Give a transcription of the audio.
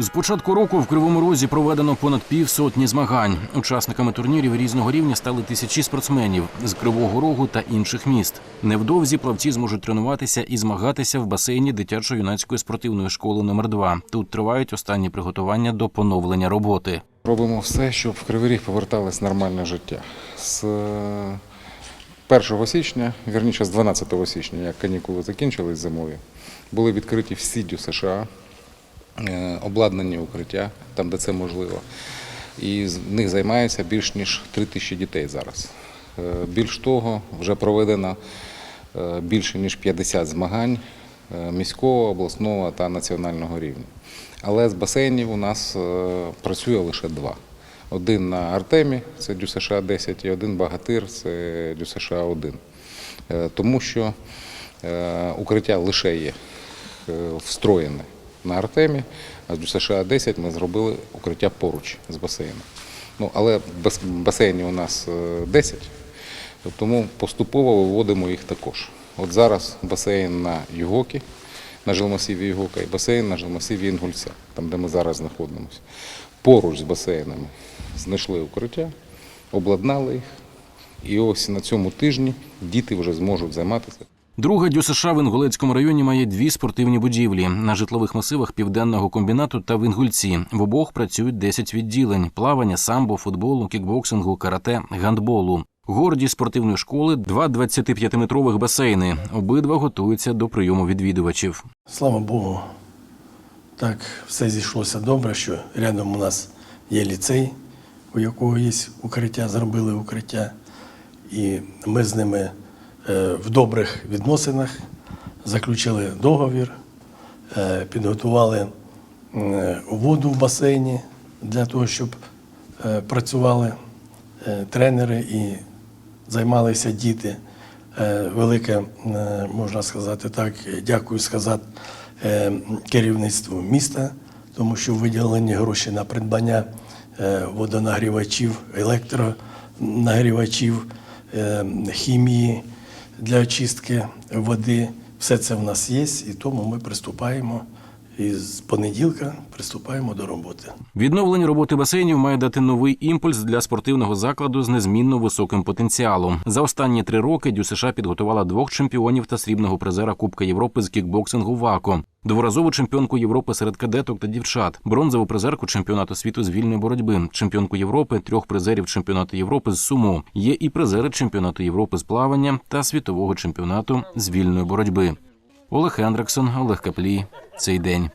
З початку року в Кривому Розі проведено понад півсотні змагань. Учасниками турнірів різного рівня стали тисячі спортсменів з Кривого Рогу та інших міст. Невдовзі плавці зможуть тренуватися і змагатися в басейні дитячо-юнацької спортивної школи номер 2 Тут тривають останні приготування до поновлення роботи. Робимо все, щоб в Кривий Ріг поверталось нормальне життя. З е, 1 січня, вірніше з 12 січня, як канікули закінчились зимові, були відкриті всі дю США, е, обладнані укриття, там, де це можливо. І з них займається більш ніж 3 тисячі дітей зараз. Е, Більш того, вже проведено е, більше ніж 50 змагань е, міського, обласного та національного рівня. Але з басейнів у нас е, працює лише два. Один на Артемі, це Дю США 10, і один Багатир, це Дю США 1. Е, Тому що е, укриття лише є е, встроєне на Артемі, а з США 10 ми зробили укриття поруч з басейном. Ну, але бас- басейнів у нас е, 10, тому поступово виводимо їх також. От зараз басейн на Югокі, на жилмасиві Югока, і басейн на жилмасиві Інгульця, там де ми зараз знаходимося. Поруч з басейнами знайшли укриття, обладнали їх. І ось на цьому тижні діти вже зможуть займатися. Друга дю США в Інгулецькому районі має дві спортивні будівлі на житлових масивах південного комбінату та в Інгульці. В обох працюють 10 відділень: плавання, самбо, футболу, кікбоксингу, карате, гандболу. Гордість спортивної школи два 25-метрових басейни. Обидва готуються до прийому відвідувачів. Слава Богу, так все зійшлося добре, що рядом у нас є ліцей, у якого є укриття, зробили укриття. І ми з ними в добрих відносинах заключили договір, е, підготували е, воду в басейні для того, щоб е, працювали е, тренери і займалися діти. Е, Велике, е, можна сказати так, дякую сказати е, керівництву міста, тому що виділені гроші на придбання е, водонагрівачів, електронагрівачів, е, хімії для очистки води. Все це в нас є, і тому ми приступаємо. І з понеділка приступаємо до роботи. Відновлення роботи басейнів має дати новий імпульс для спортивного закладу з незмінно високим потенціалом. За останні три роки Дю США підготувала двох чемпіонів та срібного призера Кубка Європи з кікбоксингу ВАКО, дворазову чемпіонку Європи серед кадеток та дівчат, бронзову призерку чемпіонату світу з вільної боротьби, чемпіонку Європи, трьох призерів чемпіонату Європи з сумо. Є і призери чемпіонату Європи з плавання та світового чемпіонату з вільної боротьби. Олег Хендриксон, Олег Каплій. Цей день.